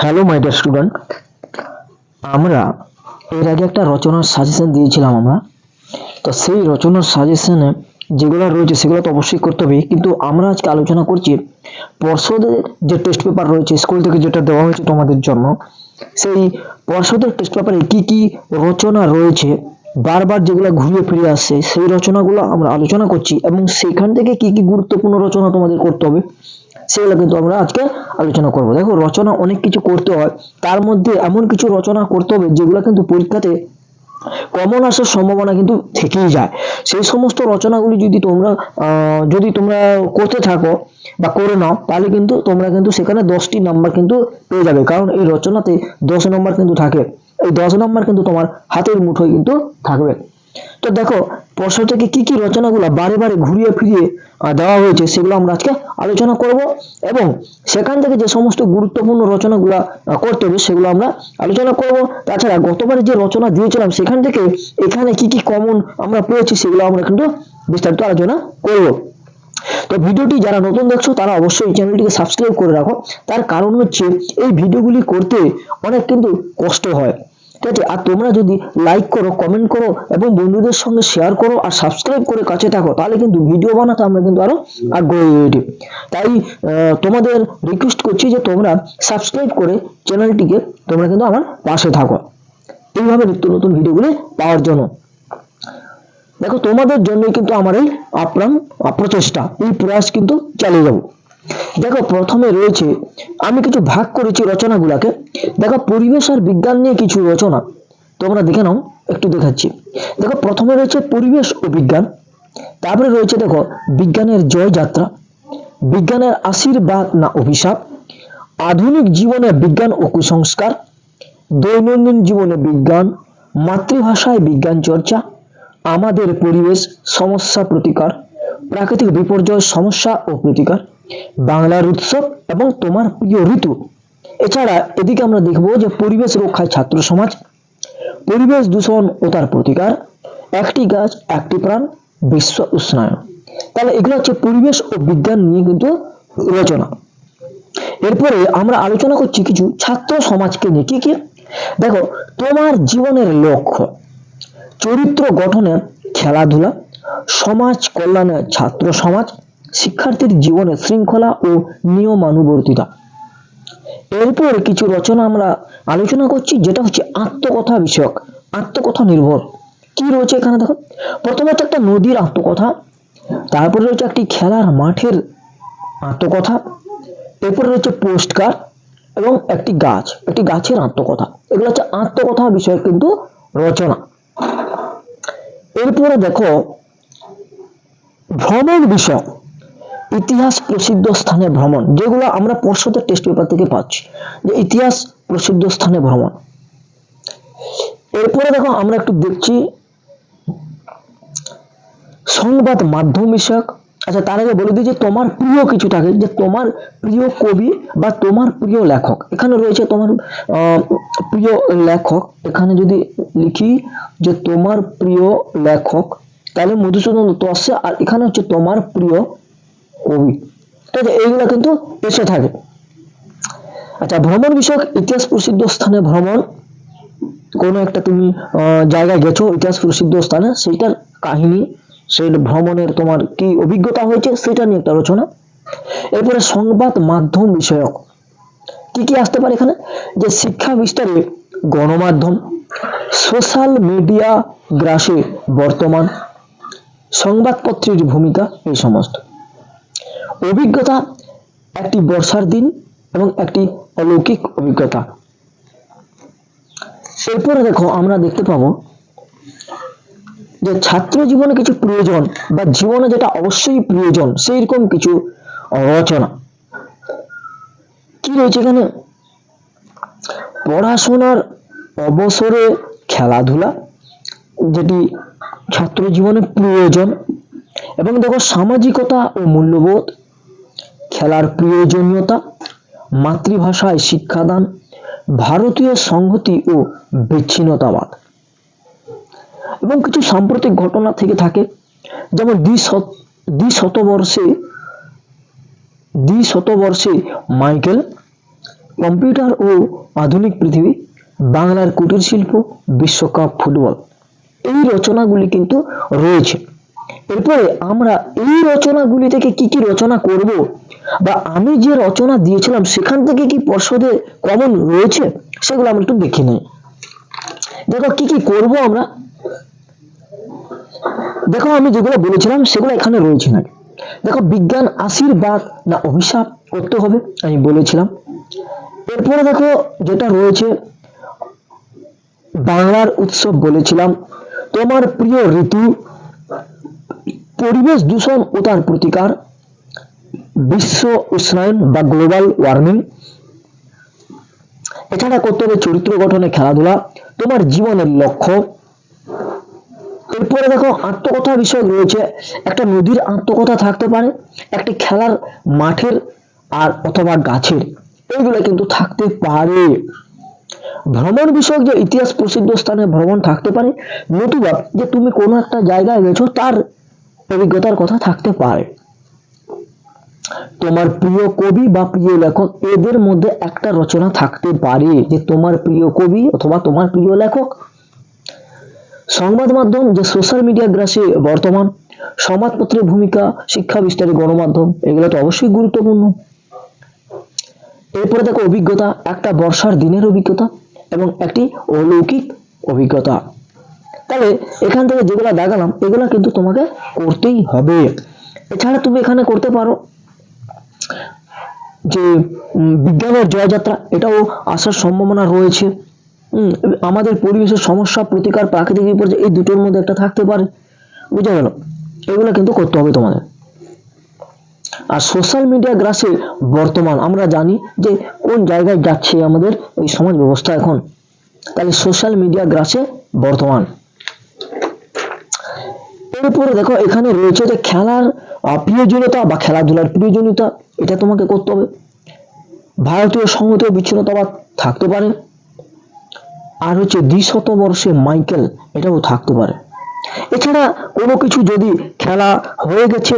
Hello my dear student আমরা এর আগে একটা রচনার সাজেশন দিয়েছিলাম আমরা। তো সেই রচনার সাজেশনে যেগুলো রয়েছে সেগুলো তো অবশ্যই করতে হবে। কিন্তু আমরা আজকে আলোচনা করছি পর্ষদের যে টেস্ট পেপার রয়েছে স্কুল থেকে যেটা দেওয়া হয়েছে তোমাদের জন্য, সেই পর্ষদের টেস্ট পেপারে কি কি রচনা রয়েছে, বারবার যেগুলো ঘুরিয়ে ফিরে আসছে, সেই রচনাগুলো আমরা আলোচনা করছি এবং সেখান থেকে কি কি গুরুত্বপূর্ণ রচনা তোমাদের করতে হবে। সেগুলো কিন্তু আমরা আজকে আলোচনা করব। দেখো, রচনা অনেক কিছু করতে হয়। তার মধ্যে এমন কিছু রচনা করতে হবে যেগুলো কিন্তু পরীক্ষাতে কমন আসার সম্ভাবনা কিন্তু থেকেই যায়। সেই সমস্ত রচনাগুলি যদি তোমরা যদি তোমরা করতে থাকো বা করে নাও, তাহলে কিন্তু তোমরা কিন্তু সেখানে দশটি নাম্বার কিন্তু পেয়ে যাবে। কারণ এই রচনাতে দশ নম্বর কিন্তু থাকে। এই দশ নম্বর কিন্তু তোমার হাতের মুঠোয় কিন্তু থাকবে। তো দেখো প্রশ্ন থেকে কি কি রচনাগুলো বারে বারে ঘুরিয়ে ফিরিয়ে দেওয়া হয়েছে, সেগুলো আমরা আজকে আলোচনা করব এবং সেখান থেকে যে সমস্ত গুরুত্বপূর্ণ রচনাগুলো করতে হবে, সেগুলো আমরা আলোচনা করব। তাছাড়া গতবারে যে রচনা দিয়েছিলাম, সেখান থেকে এখানে কি কি কমন আমরা পেয়েছি, সেগুলো আমরা কিন্তু বিস্তারিত আলোচনা করব। তো ভিডিওটি যারা নতুন দেখছ, তারা অবশ্যই চ্যানেলটিকে সাবস্ক্রাইব করে রাখো। তার কারণ হচ্ছে, এই ভিডিওগুলি করতে অনেক কিন্তু কষ্ট হয়। ঠিক আছে আর তোমরা যদি লাইক করো কমেন্ট করো এবং বন্ধুদের সঙ্গে শেয়ার করো আর সাবস্ক্রাইব করে কাছে থাকো, তাহলে কিন্তু ভিডিও বানাতে আমরা কিন্তু আরও আগ্রহী হয়ে তাই তোমাদের রিকোয়েস্ট করছি যে তোমরা সাবস্ক্রাইব করে চ্যানেলটিকে তোমরা কিন্তু আমার পাশে থাকো। এইভাবে নিত্য নতুন ভিডিওগুলি পাওয়ার জন্য। দেখো, তোমাদের জন্যই কিন্তু আমার এই আপ্রাণ প্রচেষ্টা, এই প্রয়াস কিন্তু চালিয়ে যাব। দেখো প্রথমে রয়েছে, আমি কিছু ভাগ করেছি রচনাগুলাকে। দেখো পরিবেশ আর বিজ্ঞান নিয়ে কিছু রচনা। তোমরা দেখে নাও, একটু দেখাচ্ছি। দেখো প্রথমে রয়েছে পরিবেশ ও বিজ্ঞান। তারপরে রয়েছে দেখো বিজ্ঞানের জয় যাত্রা বিজ্ঞানের আশীর্বাদ না অভিশাপ, আধুনিক জীবনে বিজ্ঞান ও কুসংস্কার, দৈনন্দিন জীবনে বিজ্ঞান, মাতৃভাষায় বিজ্ঞান চর্চা, আমাদের পরিবেশ সমস্যা প্রতিকার, প্রাকৃতিক বিপর্যয় সমস্যা ও প্রতিকার। বাংলার উৎসব এবং তোমার প্রিয় ঋতু। এছাড়া এদিকে আমরা দেখব যে পরিবেশ রক্ষায় ছাত্র সমাজ, পরিবেশ দূষণ ও তার প্রতিকার, একটি গাছ, একটি প্রাণ, বিশ্ব উষ্ণায়ন। তাহলে এগুলো হচ্ছে পরিবেশ ও বিজ্ঞান নিয়ে কিন্তু রচনা। এরপরে আমরা আলোচনা করছি কিছু ছাত্র সমাজকে নিয়ে। কি কি? দেখো, তোমার জীবনের লক্ষ্য, চরিত্র গঠনে খেলাধুলা, সমাজ কল্যাণে ছাত্র সমাজ শিক্ষার্থীর জীবনে শৃঙ্খলা ও নিয়মানুবর্তিতা। এরপর কিছু রচনা আমরা আলোচনা করছি, যেটা হচ্ছে আত্মকথা বিষয়ক, আত্মকথা নির্ভর। কি রয়েছে এখানে দেখো? প্রথমত একটা নদীর আত্মকথা, তারপরে রয়েছে একটি খেলার মাঠের আত্মকথা, এরপরে রয়েছে পোস্ট কার্ড এবং একটি গাছ, একটি গাছের আত্মকথা। এগুলো হচ্ছে আত্মকথা বিষয়ক কিন্তু রচনা। এরপরে দেখো, ভ্রমণ বিষয়। ইতিহাস প্রসিদ্ধ স্থানে ভ্রমণ, যেগুলো আমরা পর্ষদের টেস্ট পেপার থেকে পাচ্ছি। যে ইতিহাস প্রসিদ্ধ স্থানে ভ্রমণ। এরপরে দেখো, আমরা একটু দেখছি সংবাদ মাধ্যম বিষয়ক। আচ্ছা তার আগে বলে দিই যে তোমার প্রিয় কিছু থাকে যে তোমার প্রিয় কবি বা তোমার প্রিয় লেখক। এখানে রয়েছে তোমার প্রিয় লেখক। এখানে যদি লিখি যে তোমার প্রিয় লেখক, তাহলে মধুসূদন দত্ত আসছে। আর এখানে হচ্ছে তোমার প্রিয় কবি ঠিক আছে এইগুলো কিন্তু এসে থাকে। আচ্ছা ভ্রমণ বিষয়ক ইতিহাস প্রসিদ্ধ স্থানে ভ্রমণ, কোনো একটা তুমি জায়গায় গেছো, ইতিহাস প্রসিদ্ধ স্থানে, সেইটার কাহিনী, সেই ভ্রমণের তোমার কি অভিজ্ঞতা হয়েছে, সেটা নিয়ে একটা আলোচনা। এরপরে সংবাদ মাধ্যম বিষয়ক। কি কি আসতে পারে এখানে? যে শিক্ষা বিস্তারে গণমাধ্যম, সোশ্যাল মিডিয়া গ্রাসে বর্তমান, সংবাদপত্রের ভূমিকা, এই সমস্ত। অভিজ্ঞতা, একটি বর্ষার দিন এবং একটি অলৌকিক অভিজ্ঞতা। এরপরে দেখো, আমরা দেখতে পাবো যে ছাত্র জীবনে কিছু প্রয়োজন বা জীবনে যেটা অবশ্যই প্রয়োজন সেই রকম কিছু রচনা। কি রয়েছে এখানে? পড়াশোনার অবসরে খেলাধুলা, যেটি ছাত্র জীবনে প্রয়োজন এবং দেখো সামাজিকতা ও মূল্যবোধ খেলার প্রয়োজনীয়তা, মাতৃভাষায় শিক্ষাদান, ভারতীয় সংহতি ও বিচ্ছিন্নতাবাদ। এবং কিছু সাম্প্রতিক ঘটনা থেকে থাকে, যেমন দ্বি দ্বি শতবর্ষে দ্বি শতবর্ষে মাইকেল, কম্পিউটার ও আধুনিক পৃথিবী, বাংলার কুটির শিল্প বিশ্বকাপ ফুটবল। এই রচনাগুলি কিন্তু রয়েছে। এরপরে আমরা এই রচনাগুলি থেকে কি কি রচনা করব? বা আমি যে রচনা দিয়েছিলাম, সেখান থেকে কি পর্ষদে কমন রয়েছে? সেগুলো আমরা একটু দেখে নিই। দেখো, কি কি করব আমরা? দেখো, আমি যেগুলো বলেছিলাম, সেগুলো এখানে রয়েছে না দেখো, বিজ্ঞান আশীর্বাদ না অভিশাপ করতে হবে, আমি বলেছিলাম। এরপরে দেখো, যেটা রয়েছে, বাংলার উৎসব বলেছিলাম। তোমার প্রিয় ঋতু পরিবেশ দূষণ ও তার প্রতিকার, বিশ্ব উষ্ণায়ন বা গ্লোবাল ওয়ার্মিং এছাড়া করতে হবে চরিত্র গঠনে খেলাধুলা, তোমার জীবনের লক্ষ্য। এরপরে দেখো, আত্মকথা বিষয় রয়েছে। একটা নদীর আত্মকথা থাকতে পারে, একটি খেলার মাঠের আর অথবা গাছের। এইগুলো কিন্তু থাকতে পারে। ভ্রমণ বিষয়ক যে ইতিহাস প্রসিদ্ধ স্থানে ভ্রমণ থাকতে পারে, নতুবা যে তুমি কোনো একটা জায়গায় গেছো, তার অভিজ্ঞতার কথা থাকতে পারে। তোমার প্রিয় কবি বা প্রিয় লেখক, এদের মধ্যে একটা রচনা থাকতে পারে যে তোমার প্রিয় কবি অথবা তোমার প্রিয় লেখক। সংবাদ মাধ্যম যে সোশ্যাল মিডিয়া গ্রাসে বর্তমান, সমাজপত্রের ভূমিকা, শিক্ষা বিস্তারে গণমাধ্যম, এগুলো তো অবশ্যই গুরুত্বপূর্ণ। এরপরে দেখো অভিজ্ঞতা, একটা বর্ষার দিনের অভিজ্ঞতা এবং একটি অলৌকিক অভিজ্ঞতা। তাহলে এখান থেকে যেগুলো দেখালাম, এগুলো কিন্তু তোমাকে করতেই হবে। এছাড়া তুমি এখানে করতে পারো যে বিজ্ঞানের জয়যাত্রা, এটাও আসার সম্ভাবনা রয়েছে। আমাদের পরিবেশের সমস্যা, প্রতিকার, প্রাকৃতিক বিপর্যয়, এই দুটোর মধ্যে একটা থাকতে পারে। বুঝা গেল? এগুলো কিন্তু করতে হবে তোমাদের। আর সোশ্যাল মিডিয়া গ্রাসে বর্তমান, আমরা জানি যে কোন জায়গায় যাচ্ছে আমাদের এই সমাজ ব্যবস্থা এখন। তাহলে সোশ্যাল মিডিয়া গ্রাসে বর্তমান। এরপরে দেখো, এখানে রয়েছে যে খেলার প্রিয়জনীয়তা বা খেলাধুলার প্রিয়জনীয়তা, এটা তোমাকে করতে হবে। ভারতীয় সংহতি ও বিচ্ছিন্নতাবাদ থাকতে পারে। আর হচ্ছে দ্বিশতবর্ষে মাইকেল, এটাও থাকতে পারে। এছাড়া কোনো কিছু যদি খেলা হয়ে গেছে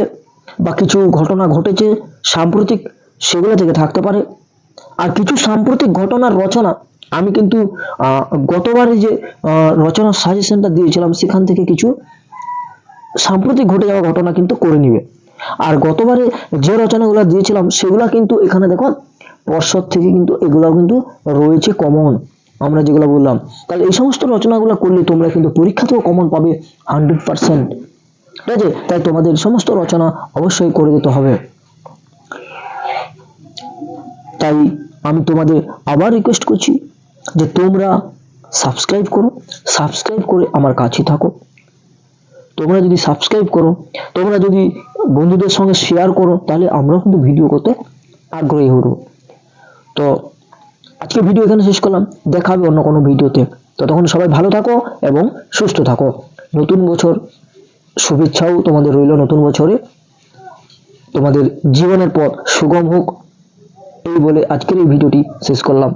বা কিছু ঘটনা ঘটেছে সাম্প্রতিক, সেগুলো থেকে থাকতে পারে। আর কিছু সাম্প্রতিক ঘটনার রচনা, আমি কিন্তু গতবারে যে রচনার সাজেশনটা দিয়েছিলাম, সেখান থেকে কিছু সাম্প্রতিক ঘটে যাওয়া ঘটনা কিন্তু করে নিবে। আর গতবারে যে রচনাগুলো দিয়েছিলাম, সেগুলো কিন্তু এখানে দেখো পর্ষদ থেকে কিন্তু এগুলো কিন্তু রয়েছে কমন আমরা যেগুলো বললাম, তাহলে এই সমস্ত রচনাগুলো করলে তোমরা কিন্তু পরীক্ষাতেও কমন পাবে হান্ড্রেড পার্সেন্ট ঠিক আছে? তাই তোমাদের সমস্ত রচনা অবশ্যই করে দিতে হবে। তাই আমি তোমাদের আবার রিকোয়েস্ট করছি যে তোমরা সাবস্ক্রাইব করো সাবস্ক্রাইব করে আমার কাছে থাকো। তোমরা যদি সাবস্ক্রাইব করো, তোমরা যদি বন্ধুদের সঙ্গে শেয়ার করো, তাহলে আমরাও কিন্তু ভিডিও করতে আগ্রহী হব। তো আজকে ভিডিও এখানে শেষ করলাম। দেখা হবে অন্য কোনো ভিডিওতে ততক্ষণ সবাই ভালো থাকো এবং সুস্থ থাকো। নতুন বছর শুভেচ্ছাও তোমাদের রইল নতুন বছরে। তোমাদের জীবনের পথ সুগম হোক, এই বলে আজকের এই ভিডিওটি শেষ করলাম।